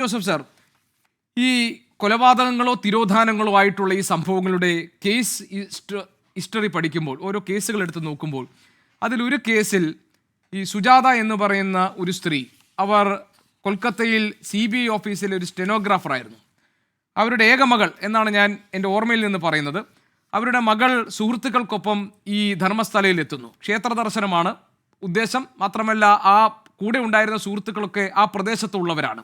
Joseph sir ഈ കൊലപാതകങ്ങളോ തിരോധാനങ്ങളോ ആയിട്ടുള്ള ഈ സംഭവങ്ങളുടെ കേസ് ഹിസ്റ്ററി പഠിക്കുമ്പോൾ ഓരോ കേസുകൾ എടുത്ത് നോക്കുമ്പോൾ അതിലൊരു കേസിൽ ഈ സുജാത എന്ന് പറയുന്ന ഒരു സ്ത്രീ അവർ കൊൽക്കത്തയിൽ സി ബി ഐ ഓഫീസിലെ ഒരു സ്റ്റെനോഗ്രാഫറായിരുന്നു അവരുടെ ഏക മകൾ എന്നാണ് ഞാൻ എന്റെ ഓർമ്മയിൽ നിന്ന് പറയുന്നത്. അവരുടെ മകൾ സുഹൃത്തുക്കൾക്കൊപ്പം ഈ ധർമ്മസ്ഥലയിൽ എത്തുന്നു ക്ഷേത്ര ദർശനമാണ് ഉദ്ദേശം. മാത്രമല്ല ആ കൂടെ ഉണ്ടായിരുന്ന സുഹൃത്തുക്കളൊക്കെ ആ പ്രദേശത്തുള്ളവരാണ്.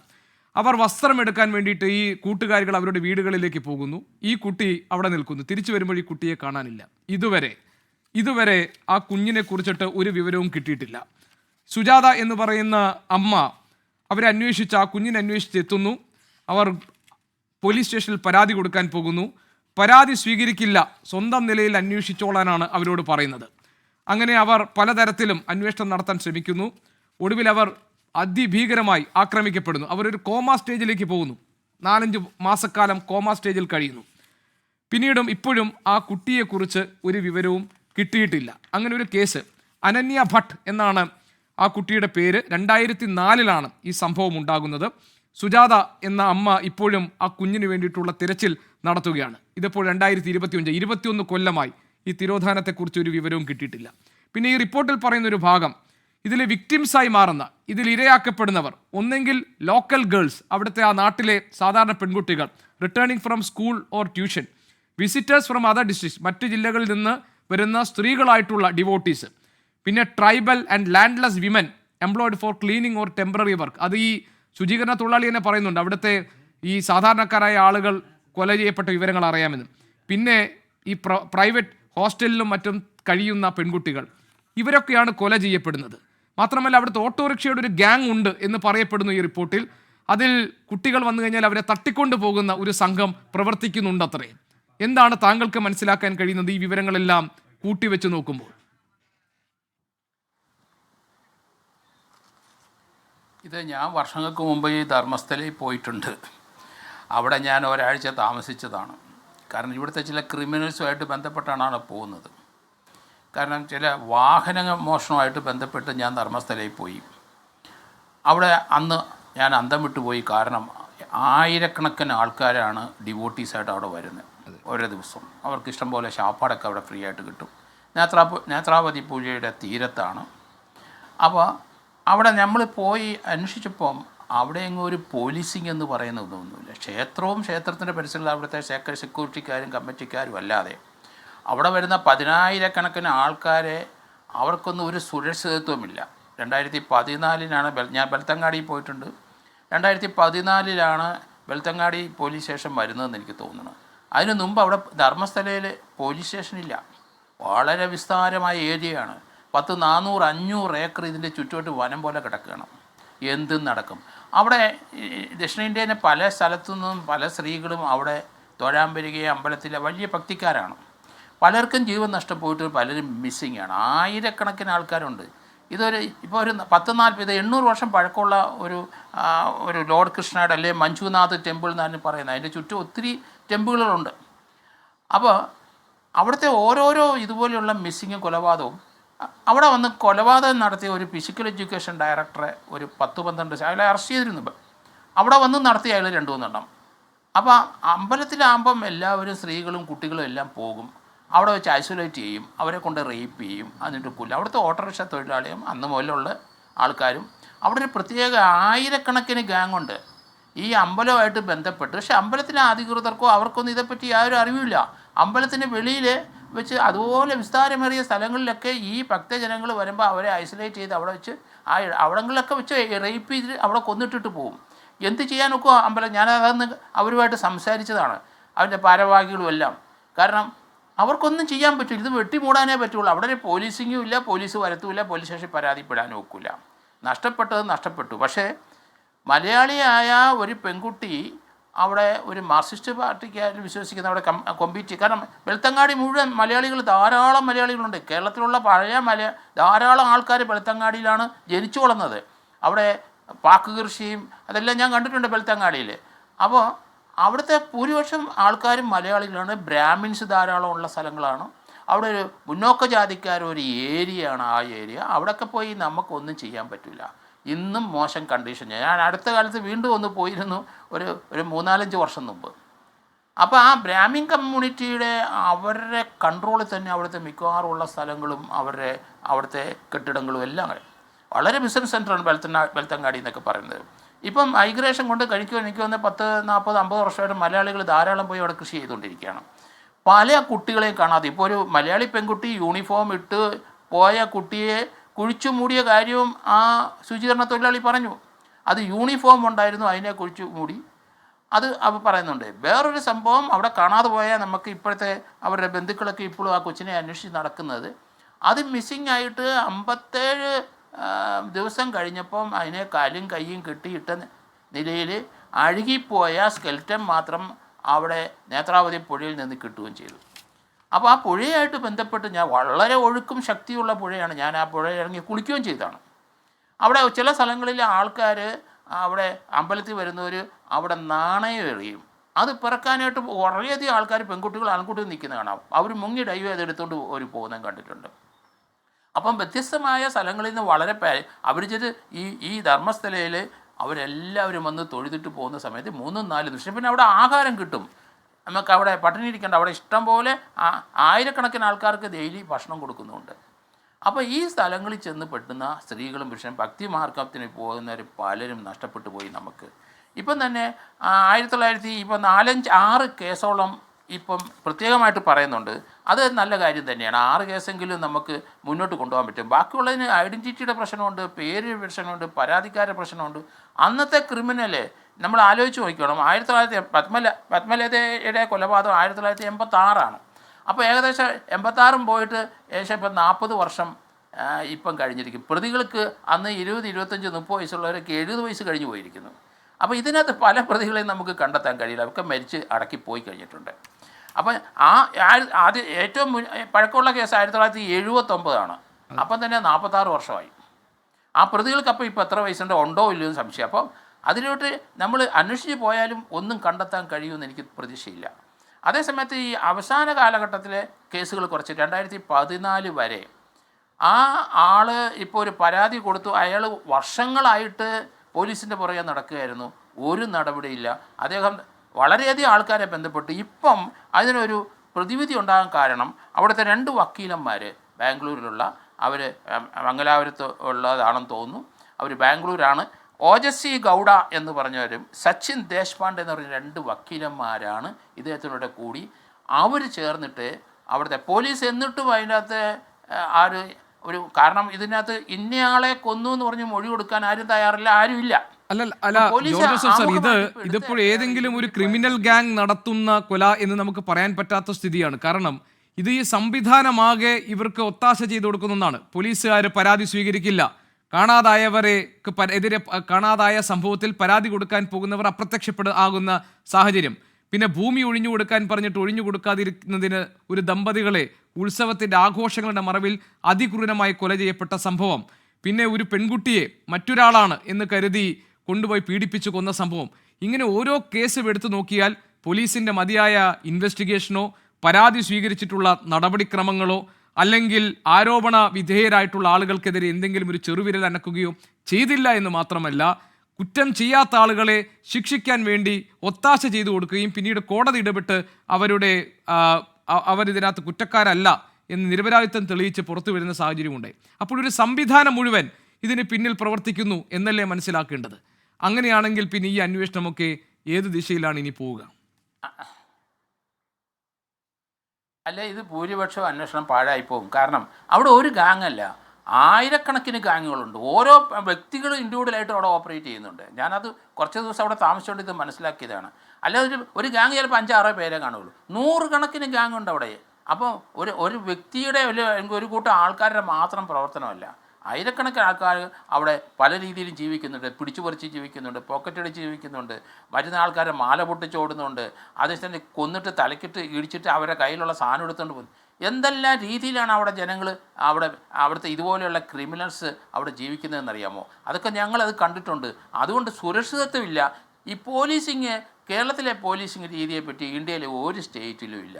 അവർ വസ്ത്രം എടുക്കാൻ വേണ്ടിയിട്ട് ഈ കൂട്ടുകാരികൾ അവരുടെ വീടുകളിലേക്ക് പോകുന്നു. ഈ കുട്ടി അവിടെ നിൽക്കുന്നു. തിരിച്ചു വരുമ്പോൾ ഈ കുട്ടിയെ കാണാനില്ല. ഇതുവരെ ഇതുവരെ ആ കുഞ്ഞിനെ കുറിച്ചിട്ട് ഒരു വിവരവും കിട്ടിയിട്ടില്ല. സുജാത എന്ന് പറയുന്ന അമ്മ അവരെ അന്വേഷിച്ച് ആ കുഞ്ഞിനെ അന്വേഷിച്ച് എത്തുന്നു. അവർ പോലീസ് സ്റ്റേഷനിൽ പരാതി കൊടുക്കാൻ പോകുന്നു. പരാതി സ്വീകരിക്കില്ല. സ്വന്തം നിലയിൽ അന്വേഷിച്ചോളാനാണ് അവരോട് പറയുന്നത്. അങ്ങനെ അവർ പലതരത്തിലും അന്വേഷണം നടത്താൻ ശ്രമിക്കുന്നു. ഒടുവിൽ അവർ അതിഭീകരമായി ആക്രമിക്കപ്പെടുന്നു. അവരൊരു കോമ സ്റ്റേജിലേക്ക് പോകുന്നു. നാലഞ്ച് മാസക്കാലം കോമ സ്റ്റേജിൽ കഴിയുന്നു. പിന്നീടും ഇപ്പോഴും ആ കുട്ടിയെക്കുറിച്ച് ഒരു വിവരവും കിട്ടിയിട്ടില്ല. അങ്ങനെ ഒരു കേസ് അനന്യ ഭട്ട് എന്നാണ് ആ കുട്ടിയുടെ പേര്. രണ്ടായിരത്തി നാലിലാണ് ഈ സംഭവം ഉണ്ടാകുന്നത്. സുജാത എന്ന അമ്മ ഇപ്പോഴും ആ കുഞ്ഞിന് വേണ്ടിയിട്ടുള്ള തിരച്ചിൽ നടത്തുകയാണ്. ഇതിപ്പോൾ രണ്ടായിരത്തി ഇരുപത്തിയഞ്ച് ഇരുപത്തിയൊന്ന് കൊല്ലമായി ഈ തിരോധാനത്തെക്കുറിച്ച് ഒരു വിവരവും കിട്ടിയിട്ടില്ല. പിന്നെ ഈ റിപ്പോർട്ടിൽ പറയുന്ന ഒരു ഭാഗം ഇതിലെ വിക്ടിംസായി മാറുന്ന ഇതിൽ ഇരയാക്കപ്പെടുന്നവർ ഒന്നെങ്കിൽ ലോക്കൽ ഗേൾസ് അവിടുത്തെ ആ നാട്ടിലെ സാധാരണ പെൺകുട്ടികൾ returning from school or tuition visitors from other districts മറ്റ് ജില്ലകളിൽ നിന്ന് വരുന്ന സ്ത്രീകളായിട്ടുള്ള ഡിവോട്ടീസ് പിന്നെ tribal and landless women employed for cleaning or temporary work അത് ഈ ശുചീകരണ തൊഴിലാളി തന്നെ പറയുന്നുണ്ട്. അവിടുത്തെ ഈ സാധാരണക്കാരായ ആളുകൾ കൊല ചെയ്യപ്പെട്ട വിവരങ്ങൾ അറിയാമെന്ന്. പിന്നെ ഈ പ്രൈവറ്റ് ഹോസ്റ്റലിലും മറ്റും കഴിയുന്ന പെൺകുട്ടികൾ ഇവരൊക്കെയാണ് കൊല ചെയ്യപ്പെടുന്നത്. മാത്രമല്ല അവിടുത്തെ ഓട്ടോറിക്ഷയുടെ ഒരു ഗ്യാങ് ഉണ്ട് എന്ന് പറയപ്പെടുന്നു ഈ റിപ്പോർട്ടിൽ. അതിൽ കുട്ടികൾ വന്നു കഴിഞ്ഞാൽ അവരെ തട്ടിക്കൊണ്ടു പോകുന്ന ഒരു സംഘം പ്രവർത്തിക്കുന്നുണ്ടത്രേ. എന്താണ് താങ്കൾക്ക് മനസ്സിലാക്കാൻ കഴിയുന്നത് ഈ വിവരങ്ങളെല്ലാം കൂട്ടിവെച്ച് നോക്കുമ്പോൾ? ഇത് ഞാൻ വർഷങ്ങൾക്ക് മുമ്പ് ഈ ധർമ്മസ്ഥലയിൽ പോയിട്ടുണ്ട്. അവിടെ ഞാൻ ഒരാഴ്ച താമസിച്ചതാണ്. കാരണം ഇവിടുത്തെ ചില ക്രിമിനൽസുമായിട്ട് ബന്ധപ്പെട്ടാണ് പോകുന്നത്. കാരണം ചില വാഹന മോഷണമായിട്ട് ബന്ധപ്പെട്ട് ഞാൻ ധർമ്മസ്ഥലയിൽ പോയി. അവിടെ അന്ന് ഞാൻ അന്തം വിട്ടു പോയി കാരണം ആയിരക്കണക്കിന് ആൾക്കാരാണ് ഡിവോട്ടീസായിട്ട് അവിടെ വരുന്നത് ഓരോ ദിവസം. അവർക്ക് ഇഷ്ടം പോലെ ശാപ്പാടൊക്കെ അവിടെ ഫ്രീ ആയിട്ട് കിട്ടും. നേത്രാ നേത്രാവതി പൂജയുടെ തീരത്താണ്. അപ്പോൾ അവിടെ നമ്മൾ പോയി അന്വേഷിച്ചപ്പം അവിടെ എങ്ങും ഒരു പോലീസിങ് എന്ന് പറയുന്ന ഒന്നുമില്ല ക്ഷേത്രവും ക്ഷേത്രത്തിന്റെ പരിസരത്തിൽ അവിടുത്തെ സെക്യൂരിറ്റിക്കാരും കമ്മിറ്റിക്കാരും അല്ലാതെ അവിടെ വരുന്ന പതിനായിരക്കണക്കിന് ആൾക്കാരെ അവർക്കൊന്നും ഒരു സുരക്ഷിതത്വമില്ല. രണ്ടായിരത്തി പതിനാലിനാണ് ബെൽ ഞാൻ ബെൽത്തങ്ങാടി പോയിട്ടുണ്ട്. രണ്ടായിരത്തി പതിനാലിലാണ് ബെൽത്തങ്ങാടി പോലീസ് സ്റ്റേഷൻ വരുന്നതെന്ന് എനിക്ക് തോന്നുന്നു. അതിനു മുമ്പ് അവിടെ ധർമ്മസ്ഥലയിൽ പോലീസ് സ്റ്റേഷനില്ല. വളരെ വിസ്താരമായ ഏരിയയാണ്. പത്ത് നാനൂറ് അഞ്ഞൂറ് ഏക്കർ ഇതിന്റെ ചുറ്റോട്ട് വനം പോലെ കിടക്കുകയാണ് എന്തും നടക്കും. അവിടെ ദക്ഷിണേന്ത്യയിലെ പല സ്ഥലത്തു നിന്നും പല സ്ത്രീകളും അവിടെ തൊഴാൻ വരികയും അമ്പലത്തിലെ വലിയ ഭക്തിക്കാരാണ്. പലർക്കും ജീവൻ നഷ്ടം പോയിട്ട് പലരും മിസ്സിങ് ആണ്. ആയിരക്കണക്കിന് ആൾക്കാരുണ്ട്. ഇതൊരു ഇപ്പോൾ ഒരു പത്ത് നാൽപ്പത് എണ്ണൂറ് വർഷം പഴക്കമുള്ള ഒരു ഒരു ലോർഡ് കൃഷ്ണയുടെ അല്ലെങ്കിൽ മഞ്ജുനാഥ് ടെമ്പിൾ എന്നാണ് പറയുന്നത്. അതിന്റെ ചുറ്റും ഒത്തിരി ടെമ്പിളുകളുണ്ട്. അപ്പോൾ അവിടുത്തെ ഓരോരോ ഇതുപോലെയുള്ള മിസ്സിങ്ങും കൊലപാതകവും അവിടെ വന്ന് കൊലപാതകം നടത്തിയ ഒരു ഫിസിക്കൽ എഡ്യൂക്കേഷൻ ഡയറക്ടറെ ഒരു പത്ത് പന്ത്രണ്ട് അയാളെ അറസ്റ്റ് ചെയ്തിരുന്നു ഇപ്പം. അവിടെ വന്ന് നടത്തിയ അയാൾ രണ്ടു മൂന്നെണ്ണം അപ്പോൾ അമ്പലത്തിലാകുമ്പം എല്ലാവരും സ്ത്രീകളും കുട്ടികളും എല്ലാം പോകും. അവിടെ വെച്ച് ഐസൊലേറ്റ് ചെയ്യും അവരെ കൊണ്ട് റേപ്പ് ചെയ്യും എന്നിട്ട് കൊല്ലും. അവിടുത്തെ ഓട്ടോറിക്ഷ തൊഴിലാളിയും അന്ന് മുതലുള്ള ആൾക്കാരും അവിടെ ഒരു പ്രത്യേക ആയിരക്കണക്കിന് ഗാങ് ഉണ്ട്. ഈ അമ്പലമായിട്ട് ബന്ധപ്പെട്ട് പക്ഷെ അമ്പലത്തിലെ അധികൃതർക്കോ അവർക്കൊന്നും ഇതേപ്പറ്റി യാതൊരു അറിവില്ല അമ്പലത്തിന് വെളിയിൽ വെച്ച് അതുപോലെ വിസ്താരമേറിയ സ്ഥലങ്ങളിലൊക്കെ ഈ ഭക്തജനങ്ങൾ വരുമ്പോൾ അവരെ ഐസൊലേറ്റ് ചെയ്ത് അവിടെ വെച്ച് ആ അവിടങ്ങളിലൊക്കെ വെച്ച് റേപ്പ് ചെയ്ത് അവിടെ കൊന്നിട്ടിട്ട് പോകും എന്ത് ചെയ്യാനൊക്കെ അമ്പലം? ഞാനതെന്ന് അവരുമായിട്ട് സംസാരിച്ചതാണ്. അവന്റെ ഭാരവാഹികളും എല്ലാം കാരണം അവർക്കൊന്നും ചെയ്യാൻ പറ്റില്ല. ഇത് വെട്ടിമൂടാനേ പറ്റുള്ളൂ. അവിടെ പോലീസിങ്ങും ഇല്ല പോലീസ് വരത്തുമില്ല പോലീസ് സ്റ്റേഷൻ പരാതിപ്പെടാനും ഒക്കില്ല. നഷ്ടപ്പെട്ടത് നഷ്ടപ്പെട്ടു. പക്ഷേ മലയാളിയായ ഒരു പെൺകുട്ടി അവിടെ ഒരു മാർക്സിസ്റ്റ് പാർട്ടിക്കാരിൽ വിശ്വസിക്കുന്ന അവിടെ കൊമ്പീറ്റ് കാരണം വെളുത്തങ്ങാടി മുഴുവൻ മലയാളികൾ ധാരാളം മലയാളികളുണ്ട്. കേരളത്തിലുള്ള പഴയ മലയാ ധാരാളം ആൾക്കാർ വെളുത്തങ്ങാടിയിലാണ് ജനിച്ചു വളർന്നത് അവിടെ പാക്ക് കൃഷിയും അതെല്ലാം ഞാൻ കണ്ടിട്ടുണ്ട് വെളുത്തങ്ങാടിയിൽ. അപ്പോൾ അവിടുത്തെ ഭൂരിപക്ഷം ആൾക്കാരും മലയാളികളാണ്. ബ്രാഹ്മിൻസ് ധാരാളം ഉള്ള സ്ഥലങ്ങളാണ്. അവിടെ ഒരു മുന്നോക്ക ജാതിക്കാർ ഒരു ഏരിയയാണ് ആ ഏരിയ. അവിടെയൊക്കെ പോയി നമുക്കൊന്നും ചെയ്യാൻ പറ്റില്ല ഇന്നും മോശം കണ്ടീഷൻ ഞാൻ അടുത്ത കാലത്ത് വീണ്ടും ഒന്ന് പോയിരുന്നു ഒരു ഒരു മൂന്നാലഞ്ച് വർഷം മുമ്പ്. അപ്പോൾ ആ ബ്രാഹ്മിൻ കമ്മ്യൂണിറ്റിയുടെ അവരുടെ കൺട്രോളിൽ തന്നെ അവിടുത്തെ മിക്കവാറും ഉള്ള സ്ഥലങ്ങളും അവരുടെ അവിടുത്തെ കെട്ടിടങ്ങളും എല്ലാം വളരെ ബിസിനസ് സെന്ററാണ് ബെൽത്തങ്ങാടി എന്നൊക്കെ പറയുന്നത്. ഇപ്പം മൈഗ്രേഷൻ കൊണ്ട് കഴിക്കുമോ എനിക്ക് വന്ന് പത്ത് നാൽപ്പത് അമ്പത് വർഷമായിട്ട് മലയാളികൾ ധാരാളം പോയി അവിടെ കൃഷി ചെയ്തുകൊണ്ടിരിക്കുകയാണ്. പല കുട്ടികളെയും കാണാതെ ഇപ്പോൾ ഒരു മലയാളി പെൺകുട്ടി യൂണിഫോം ഇട്ട് പോയ കുട്ടിയെ കുഴിച്ചു മൂടിയ കാര്യവും ആ ശുചീകരണ തൊഴിലാളി പറഞ്ഞു. അത് യൂണിഫോം ഉണ്ടായിരുന്നു അതിനെ കുഴിച്ചു മൂടി. അത് അവർ പറയുന്നുണ്ട് വേറൊരു സംഭവം അവിടെ കാണാതെ പോയാൽ നമുക്ക് ഇപ്പോഴത്തെ അവരുടെ ബന്ധുക്കളൊക്കെ ഇപ്പോഴും ആ കൊച്ചിനെ അന്വേഷിച്ച് നടക്കുന്നത്. അത് മിസ്സിങ് ആയിട്ട് അമ്പത്തേഴ് ദിവസം കഴിഞ്ഞപ്പം അതിനെ കാലും കൈയും കെട്ടിയിട്ട നിലയിൽ അഴുകിപ്പോയ സ്കെൽറ്റൻ മാത്രം അവിടെ നേത്രാവതി പുഴയിൽ നിന്ന് കിട്ടുകയും ചെയ്തു. അപ്പോൾ ആ പുഴയായിട്ട് ബന്ധപ്പെട്ട് ഞാൻ വളരെ ഒഴുക്കും ശക്തിയുള്ള പുഴയാണ്. ഞാൻ ആ പുഴയിൽ ഇറങ്ങി കുളിക്കുകയും ചെയ്താണ് അവിടെ ചില സ്ഥലങ്ങളിൽ ആൾക്കാർ അവിടെ അമ്പലത്തിൽ വരുന്നവർ അവിടെ നാണയം എറിയും. അത് പിറക്കാനായിട്ട് വളരെയധികം ആൾക്കാർ പെൺകുട്ടികൾ ആൺകുട്ടികൾ നിൽക്കുന്ന കാണാം അവർ മുങ്ങി ഡൈവ് ചെയ്തെടുത്തുകൊണ്ട് ഒരു പോകുന്നതും കണ്ടിട്ടുണ്ട്. അപ്പം വ്യത്യസ്തമായ സ്ഥലങ്ങളിൽ നിന്ന് വളരെ അവർ ചെയ്ത് ഈ ഈ ധർമ്മസ്ഥലയിൽ അവരെല്ലാവരും വന്ന് തൊഴുതിട്ട് പോകുന്ന സമയത്ത് മൂന്നും നാലും ദിവസം പിന്നെ അവിടെ ആഹാരം കിട്ടും. നമുക്ക് അവിടെ പട്ടിണി ഇരിക്കേണ്ട അവിടെ ഇഷ്ടം പോലെ ആയിരക്കണക്കിന് ആൾക്കാർക്ക് ഡെയിലി ഭക്ഷണം കൊടുക്കുന്നുണ്ട്. അപ്പോൾ ഈ സ്ഥലങ്ങളിൽ ചെന്ന് പെട്ടുന്ന സ്ത്രീകളും പുരുഷനും ഭക്തി മാർഗത്തിന് പോകുന്നവർ പലരും നഷ്ടപ്പെട്ടു പോയി നമുക്ക്. ഇപ്പം തന്നെ ആയിരത്തി തൊള്ളായിരത്തി ഇപ്പം നാലഞ്ച് ആറ് കേസോളം ഇപ്പം പ്രത്യേകമായിട്ട് പറയുന്നുണ്ട് അത് നല്ല കാര്യം തന്നെയാണ്. ആറ് കേസെങ്കിലും നമുക്ക് മുന്നോട്ട് കൊണ്ടുപോകാൻ പറ്റും. ബാക്കിയുള്ളതിന് ഐഡന്റിറ്റിയുടെ പ്രശ്നമുണ്ട് പേര് പ്രശ്നമുണ്ട് പരാതിക്കാരുടെ പ്രശ്നമുണ്ട്. അന്നത്തെ ക്രിമിനൽ നമ്മൾ ആലോചിച്ച് നോക്കണം ആയിരത്തി തൊള്ളായിരത്തി പത്മല പത്മലതയുടെ കൊലപാതകം ആയിരത്തി തൊള്ളായിരത്തി എൺപത്താറാണ് അപ്പോൾ ഏകദേശം എൺപത്താറും പോയിട്ട് ഏകദേശം ഇപ്പം നാൽപ്പത് വർഷം ഇപ്പം കഴിഞ്ഞിരിക്കും. പ്രതികൾക്ക് അന്ന് ഇരുപത് ഇരുപത്തഞ്ച് മുപ്പത് വയസ്സുള്ളവരൊക്കെ എഴുപത് വയസ്സ് കഴിഞ്ഞ് പോയിരിക്കുന്നു. അപ്പോൾ ഇതിനകത്ത് പല പ്രതികളെയും നമുക്ക് കണ്ടെത്താൻ കഴിയില്ല. അവർക്ക് മരിച്ച് അടക്കി പോയി കഴിഞ്ഞിട്ടുണ്ട്. അപ്പം ആ ആദ്യ ഏറ്റവും പഴക്കമുള്ള കേസ് ആയിരത്തി തൊള്ളായിരത്തി എഴുപത്തൊമ്പതാണ് അപ്പം തന്നെ നാൽപ്പത്താറ് വർഷമായി. ആ പ്രതികൾക്ക് അപ്പോൾ ഇപ്പോൾ എത്ര വയസ്സുണ്ട്? ഉണ്ടോ ഇല്ലയോ എന്ന് സംശയം. അപ്പം അതിലോട്ട് നമ്മൾ അന്വേഷിച്ച് പോയാലും ഒന്നും കണ്ടെത്താൻ കഴിയുമെന്ന് എനിക്ക് പ്രതീക്ഷയില്ല. അതേസമയത്ത് ഈ അവസാന കാലഘട്ടത്തിലെ കേസുകൾ കുറച്ച് രണ്ടായിരത്തി പതിനാല് വരെ ആ ആൾ ഇപ്പോൾ ഒരു പരാതി കൊടുത്തു. അയാൾ വർഷങ്ങളായിട്ട് പോലീസിന്റെ പുറകെ നടക്കുകയായിരുന്നു. ഒരു നടപടിയില്ല. അദ്ദേഹം വളരെയധികം ആൾക്കാരെ ബന്ധപ്പെട്ട് ഇപ്പം അതിനൊരു പ്രതിവിധി ഉണ്ടാകാൻ കാരണം അവിടുത്തെ രണ്ട് വക്കീലന്മാർ ബാംഗ്ലൂരിലുള്ള അവർ മംഗലാപുരത്ത് ഉള്ളതാണെന്ന് തോന്നുന്നു. അവർ ബാംഗ്ലൂരാണ്. ഓജസ്വി ഗൗഡ എന്ന് പറഞ്ഞവരും സച്ചിൻ ദേശ്പാണ്ഡെ എന്ന് പറഞ്ഞ രണ്ട് വക്കീലന്മാരാണ് ഇദ്ദേഹത്തിനോട് കൂടി. അവർ ചേർന്നിട്ട് അവിടുത്തെ പോലീസ് എന്നിട്ടും അതിനകത്ത് ആ, ഒരു കാരണം ഇതിനകത്ത് ഇന്നയാളെ കൊന്നു എന്ന് പറഞ്ഞ് മൊഴി കൊടുക്കാൻ ആരും തയ്യാറില്ല ആരും ഇല്ല അല്ല അല്ല ജോർജ് ജോസഫ് സാർ ഇത് ഇതിപ്പോൾ ഏതെങ്കിലും ഒരു ക്രിമിനൽ ഗാങ് നടത്തുന്ന കൊല എന്ന് നമുക്ക് പറയാൻ പറ്റാത്ത സ്ഥിതിയാണ്. കാരണം ഇത് ഈ സംവിധാനമാകെ ഇവർക്ക് ഒത്താശ ചെയ്തു കൊടുക്കുന്നതാണ് പോലീസുകാർ പരാതി സ്വീകരിക്കില്ല. കാണാതായവരെ എതിരെ കാണാതായ സംഭവത്തിൽ പരാതി കൊടുക്കാൻ പോകുന്നവർ അപ്രത്യക്ഷപ്പെട ആകുന്ന സാഹചര്യം. പിന്നെ ഭൂമി ഒഴിഞ്ഞു കൊടുക്കാൻ പറഞ്ഞിട്ട് ഒഴിഞ്ഞു കൊടുക്കാതിരിക്കുന്നതിന് ഒരു ദമ്പതികളെ ഉത്സവത്തിന്റെ ആഘോഷങ്ങളുടെ മറവിൽ അതിക്രൂരമായി കൊല ചെയ്യപ്പെട്ട സംഭവം. പിന്നെ ഒരു പെൺകുട്ടിയെ മറ്റൊരാളാണ് എന്ന് കരുതി കൊണ്ടുപോയി പീഡിപ്പിച്ചു കൊന്ന സംഭവം. ഇങ്ങനെ ഓരോ കേസും എടുത്തു നോക്കിയാൽ പോലീസിന്റെ മതിയായ ഇൻവെസ്റ്റിഗേഷനോ പരാതി സ്വീകരിച്ചിട്ടുള്ള നടപടിക്രമങ്ങളോ അല്ലെങ്കിൽ ആരോപണ വിധേയരായിട്ടുള്ള ആളുകൾക്കെതിരെ എന്തെങ്കിലും ഒരു ചെറുവിരൽ അനക്കുകയോ ചെയ്തില്ല എന്ന് മാത്രമല്ല കുറ്റം ചെയ്യാത്ത ആളുകളെ ശിക്ഷിക്കാൻ വേണ്ടി ഒത്താശ ചെയ്തു കൊടുക്കുകയും പിന്നീട് കോടതി ഇടപെട്ട് അവരുടെ അവരിതിനകത്ത് കുറ്റക്കാരല്ല എന്ന് നിരപരാധിത്വം തെളിയിച്ച് പുറത്തു വരുന്ന സാഹചര്യമുണ്ട് അപ്പോൾ ഒരു സംവിധാനം മുഴുവൻ ഇതിന് പിന്നിൽ പ്രവർത്തിക്കുന്നു എന്നല്ലേ മനസ്സിലാക്കേണ്ടത്? അങ്ങനെയാണെങ്കിൽ പിന്നെ ഈ അന്വേഷണമൊക്കെ ഏത് ദിശയിലാണ് ഇനി പോവുക? അല്ല ഇത് ഭൂരിപക്ഷം അന്വേഷണം പാഴായി പോകും. കാരണം അവിടെ ഒരു ഗാങ് അല്ല ആയിരക്കണക്കിന് ഗാങ്ങുകളുണ്ട്. ഓരോ വ്യക്തികൾ ഇൻഡിവിജ്വലായിട്ട് അവിടെ ഓപ്പറേറ്റ് ചെയ്യുന്നുണ്ട്. ഞാനത് കുറച്ച് ദിവസം അവിടെ താമസിച്ചുകൊണ്ട് ഇത് മനസ്സിലാക്കിയതാണ്. അല്ലാതെ ഒരു ഒരു ഗാങ് ചിലപ്പോൾ അഞ്ചാറോ പേരെ കാണുള്ളൂ നൂറുകണക്കിന് ഗാങ് ഉണ്ട് അവിടെ. അപ്പോൾ ഒരു ഒരു വ്യക്തിയുടെ ഒരു കൂട്ടം ആൾക്കാരുടെ മാത്രം പ്രവർത്തനമല്ല. ആയിരക്കണക്കിന് ആൾക്കാർ അവിടെ പല രീതിയിലും ജീവിക്കുന്നുണ്ട് പിടിച്ചു പറിച്ച് ജീവിക്കുന്നുണ്ട് പോക്കറ്റ് അടിച്ച് ജീവിക്കുന്നുണ്ട് വരുന്ന ആൾക്കാരെ മാല പൊട്ടിച്ച് ഓടുന്നുണ്ട് അതേസമയം കൊന്നിട്ട് തലക്കിട്ട് ഇടിച്ചിട്ട് അവരുടെ കയ്യിലുള്ള സാധനം എടുത്തുകൊണ്ട് പോകുന്നു എന്തെല്ലാം രീതിയിലാണ് അവിടെ ജനങ്ങൾ അവിടെ അവിടുത്തെ ഇതുപോലെയുള്ള ക്രിമിനൽസ് അവിടെ ജീവിക്കുന്നതെന്നറിയാമോ? അതൊക്കെ ഞങ്ങളത് കണ്ടിട്ടുണ്ട്. അതുകൊണ്ട് സുരക്ഷിതത്വമില്ല. ഈ പോലീസിങ് കേരളത്തിലെ പോലീസിങ് രീതിയെപ്പറ്റി ഇന്ത്യയിലെ ഒരു സ്റ്റേറ്റിലും ഇല്ല.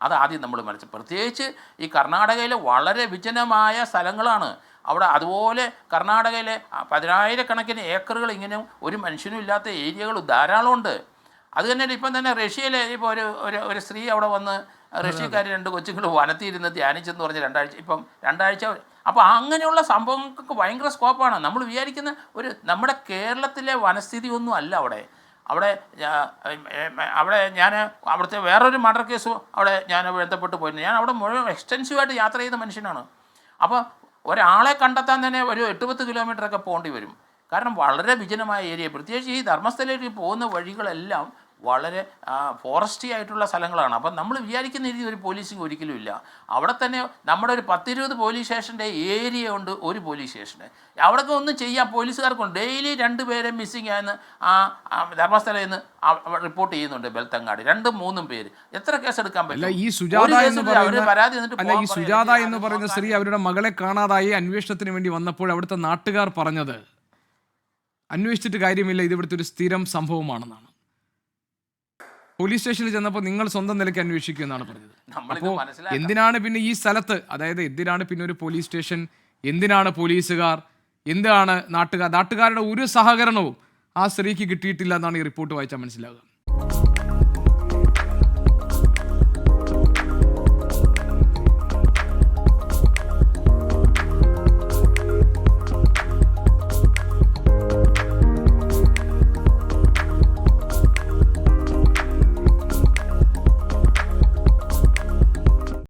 അത് ആദ്യം നമ്മൾ മനസ്സിൽ പ്രത്യേകിച്ച് ഈ കർണാടകയിലെ വളരെ വിജനമായ സ്ഥലങ്ങളാണ്. അവിടെ അതുപോലെ കർണാടകയിലെ പതിനായിരക്കണക്കിന് ഏക്കറുകൾ ഇങ്ങനെ ഒരു മനുഷ്യനും ഇല്ലാത്ത ഏരിയകൾ ധാരാളമുണ്ട്. അത് തന്നെയല്ല ഇപ്പം തന്നെ റഷ്യയിലെ ഇപ്പോൾ ഒരു ഒരു സ്ത്രീ അവിടെ വന്ന് റഷ്യക്കാർ രണ്ട് കൊച്ചുങ്ങൾ വനത്തിയിരുന്ന് ധ്യാനിച്ചെന്ന് പറഞ്ഞ് രണ്ടാഴ്ച ഇപ്പം രണ്ടാഴ്ച അപ്പോൾ അങ്ങനെയുള്ള സംഭവങ്ങൾക്ക് ഭയങ്കര സ്കോപ്പാണ്. നമ്മൾ വിചാരിക്കുന്ന ഒരു നമ്മുടെ കേരളത്തിലെ വനസ്ഥിതി ഒന്നും അല്ല അവിടെ. അവിടെ അവിടെ ഞാൻ അവിടുത്തെ വേറൊരു മർഡർ കേസും അവിടെ ഞാൻ ബന്ധപ്പെട്ട് പോയിരുന്നു. ഞാൻ അവിടെ മുഴുവൻ എക്സ്റ്റെൻസീവായിട്ട് യാത്ര ചെയ്ത മനുഷ്യനാണ്. അപ്പോൾ ഒരാളെ കണ്ടെത്താൻ തന്നെ ഒരു എട്ട് പത്ത് കിലോമീറ്ററൊക്കെ പോകേണ്ടി വരും. കാരണം വളരെ വിജനമായ ഏരിയ പ്രത്യേകിച്ച് ഈ ധർമ്മസ്ഥലേക്ക് പോകുന്ന വഴികളെല്ലാം വളരെ ഫോറസ്റ്റി ആയിട്ടുള്ള സ്ഥലങ്ങളാണ്. അപ്പം നമ്മൾ വിചാരിക്കുന്ന രീതി ഒരു പോലീസിങ് ഒരിക്കലും ഇല്ല. അവിടെ തന്നെ നമ്മുടെ ഒരു പത്തിരുപത് പോലീസ് സ്റ്റേഷന്റെ ഏരിയ ഉണ്ട് ഒരു പോലീസ് സ്റ്റേഷന് അവിടെയൊക്കെ ഒന്നും ചെയ്യാൻ പോലീസുകാർക്കുണ്ട്. ഡെയിലി രണ്ട് പേരെ മിസ്സിങ് ആയെന്ന് ആ ധർമ്മസ്ഥലയിൽ നിന്ന് റിപ്പോർട്ട് ചെയ്യുന്നുണ്ട് ബെൽത്തങ്ങാടി. രണ്ടും മൂന്നും പേര്. എത്ര കേസ് എടുക്കാൻ പറ്റില്ല ഈ സുജാത എന്ന് പറയുന്ന ഈ. സുജാത എന്ന് പറയുന്ന സ്ത്രീ അവരുടെ മകളെ കാണാതായി അന്വേഷണത്തിന് വേണ്ടി വന്നപ്പോൾ അവിടുത്തെ നാട്ടുകാർ പറഞ്ഞത് അന്വേഷിച്ചിട്ട് കാര്യമില്ല ഇത് ഇവിടുത്തെ ഒരു സ്ഥിരം സംഭവമാണെന്നാണ്. പോലീസ് സ്റ്റേഷനിൽ ചെന്നപ്പോൾ നിങ്ങൾ സ്വന്തം നിലയ്ക്ക് അന്വേഷിക്കും എന്നാണ് പറഞ്ഞത്. അപ്പോൾ എന്തിനാണ് പിന്നെ ഈ സ്ഥലത്ത് അതായത് എന്തിനാണ് പിന്നെ ഒരു പോലീസ് സ്റ്റേഷൻ എന്തിനാണ് പോലീസുകാർ എന്താണ് നാട്ടുകാർ നാട്ടുകാരുടെ ഒരു സഹകരണവും ആ സ്ത്രീക്ക് കിട്ടിയിട്ടില്ല എന്നാണ് ഈ റിപ്പോർട്ട് വായിച്ചാൽ മനസ്സിലാകുക.